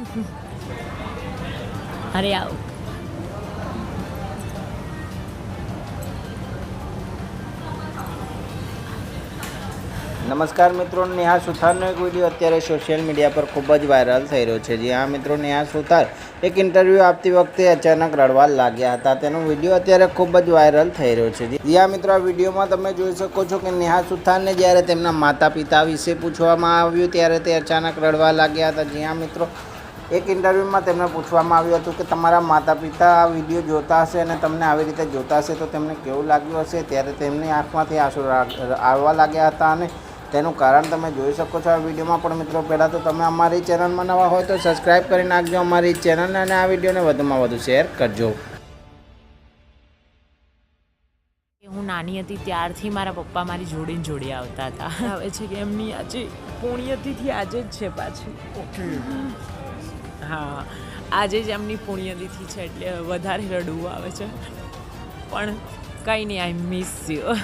અરે આવ. નમસ્કાર મિત્રો, નેહા સુથારનો એક વીડિયો અત્યારે સોશિયલ મીડિયા પર ખૂબ જ વાયરલ થઈ રહ્યો છે. જ્યાં મિત્રો, નેહા સુથાર એક ઇન્ટરવ્યૂ આપતી વખતે અચાનક રડવા લાગ્યા હતા. તેનો વીડિયો અત્યારે ખૂબ જ વાયરલ થઈ રહ્યો છે. જી હા મિત્રો, આ વિડીયોમાં તમે જોઈ શકો છો કે નેહા સુથારને જ્યારે તેમના માતા પિતા વિશે પૂછવામાં આવ્યું, ત્યારે તે અચાનક રડવા લાગ્યા હતા. જ્યાં મિત્રો એક ઇન્ટરવ્યૂમાં તેમને પૂછવામાં આવ્યું હતું કે તમારા માતા પિતા આ વીડિયો જોતા હશે અને તમને આવી રીતે જોતા હશે તો તેમને કેવું લાગ્યું હશે? ત્યારે તેમની આંખમાંથી આંસુ આવવા લાગ્યા હતા અને તેનું કારણ તમે જોઈ શકો છો આ વિડીયોમાં. પણ મિત્રો પહેલાં તો તમે અમારી ચેનલમાં નવા હોય તો સબસ્ક્રાઈબ કરી નાખજો અમારી ચેનલને અને આ વિડીયોને વધુમાં વધુ શેર કરજો. હું નાની હતી ત્યારથી મારા પપ્પા મારી જોડીને જોડી આવતા હતા. આવે છે કે એમની આજે પુણ્યતિથી આજે જ છે પાછી. હા, આજે જ એમની પુણ્યતિથિ છે એટલે વધારે રડવું આવે છે. પણ કંઈ નહીં આઈ મિસ યુ